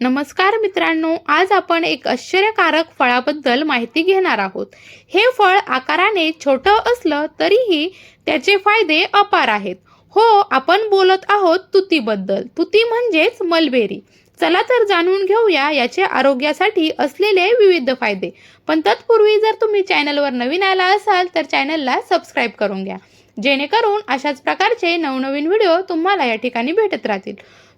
नमस्कार मित्रांनो आज आपण एक आश्चर्यकारक फळाबद्दल माहिती घेणार आहोत. हे फळ आकाराने छोटं असलं तरीही त्याचे फायदे अपार आहेत. हो आपण बोलत आहोत तुतीबद्दल. तुती म्हणजेच मलबेरी. चला तर जाणून घेऊया याचे आरोग्यासाठी असलेले विविध फायदे. पण तत्पूर्वी जर तुम्ही चॅनलवर नवीन आला असाल तर चॅनलला सबस्क्राईब करून घ्या. जेणेकरून अशाच प्रकारचे नवनवीन व्हिडिओ तुम्हाला या ठिकाणी भेटत राहतील.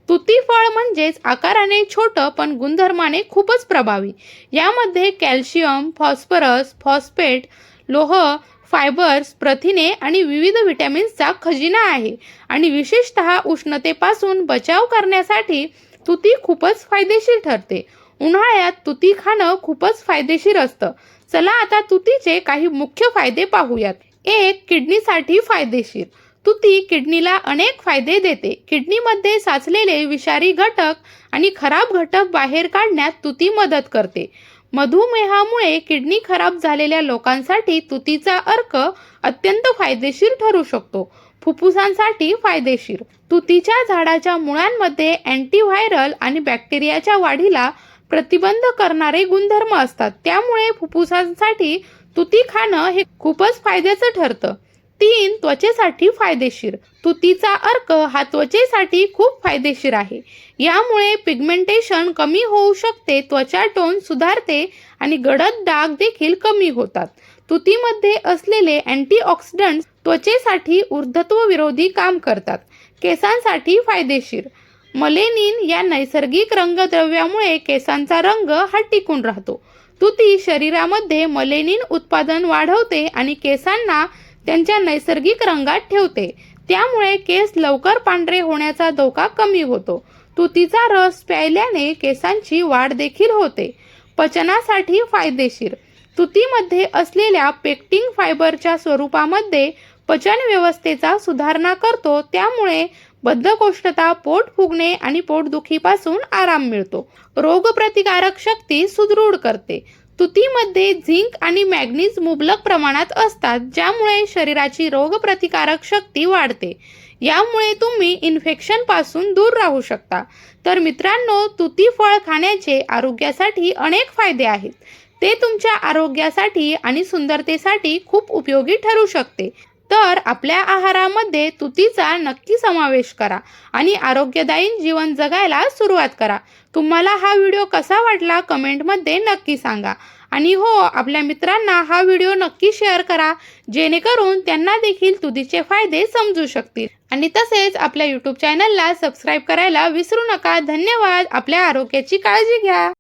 तुती फळ म्हणजेच आकाराने छोटं पण गुणधर्माने खूपच प्रभावी. यामध्ये कॅल्शियम फॉस्फरस फॉस्फेट लोह फायबर्स प्रथिने आणि विविध विटॅमिन्सचा खजिना आहे. आणि विशेषतः उष्णतेपासून बचाव करण्यासाठी तुती खूपच फायदेशीर ठरते. उन्हाळ्यात तुती खाणं खूपच फायदेशीर असतं. चला आता तुतीचे काही मुख्य फायदे पाहूयात. एक किडनीसाठी फायदेशीर. तुती किडनीला अनेक फायदे देते. किडनीमध्ये साचलेले विषारी घटक आणि खराब घटक बाहेर काढण्यात तुती मदत करते. मधुमेहामुळे किडनी खराब झालेल्या लोकांसाठी तुतीचा अर्क अत्यंत फायदेशीर ठरू शकतो. फुफ्फुसांसाठी फायदेशीर. तुतीच्या झाडाच्या मुळांमध्ये अँटीव्हायरल आणि बॅक्टेरियाच्या वाढीला प्रतिबंध करणारे गुणधर्म असतात. त्यामुळे फुफ्फुसांसाठी तुती खाणं हे खूपच फायद्याचं ठरतं. तीन त्वचेसाठी फायदेशीर. तुतीचा अर्क हा त्वचेसाठी खूप फायदेशीर आहे. यामुळे पिगमेंटेशन कमी होऊ शकते त्वचा टोन सुधारते आणि गडद डाग देखील कमी होतात. तुतीमध्ये असलेले अँटीऑक्सिडंट्स त्वचेसाठी ऊर्धत्व विरोधी काम करतात. केसांसाठी फायदेशीर. मलेनिन या नैसर्गिक रंगद्रव्यामुळे केसांचा रंग हा टिकून राहतो. तुती शरीरामध्ये मलेनिन उत्पादन वाढवते आणि केसांना त्यांच्या नैसर्गिक रंगात ठेवते. त्यामुळे केस लवकर पांढरे होण्याचा धोका कमी होतो. तुतीचा रस प्यायल्याने केसांची वाढ देखील होते. पचनासाठी फायदेशीर. तुतीमध्ये असलेल्या पेक्टिंग फायबरच्या स्वरूपामध्ये पचन व्यवस्थेचा सुधारणा करतो. त्यामुळे बद्धकोष्ठता पोट फुगणे आणि पोटदुखीपासून आराम मिळतो. रोगप्रतिकारक शक्ती सुदृढ करते. तुतीमध्ये झिंक आणि मॅग्नीज मुबलक प्रमाणात असतात ज्यामुळे शरीराची रोगप्रतिकारक शक्ती वाढते. यामुळे तुम्ही इन्फेक्शनपासून दूर राहू शकता. तर मित्रांनो तुती फळ खाण्याचे आरोग्यासाठी अनेक फायदे आहेत. ते तुमच्या आरोग्यासाठी आणि सुंदरतेसाठी खूप उपयोगी ठरू शकते. तर आपल्या आहारामध्ये तुतीचा नक्की समावेश करा आणि आरोग्यदायी जीवन जगायला सुरुवात करा. तुम्हाला हा व्हिडिओ कसा वाटला कमेंटमध्ये नक्की सांगा. आणि हो आपल्या मित्रांना हा व्हिडिओ नक्की शेअर करा जेणेकरून त्यांना देखील तुतीचे फायदे समजू शकतील. आणि तसेच आपल्या यूट्यूब चॅनलला सबस्क्राईब करायला विसरू नका. धन्यवाद. आपल्या आरोग्याची काळजी घ्या.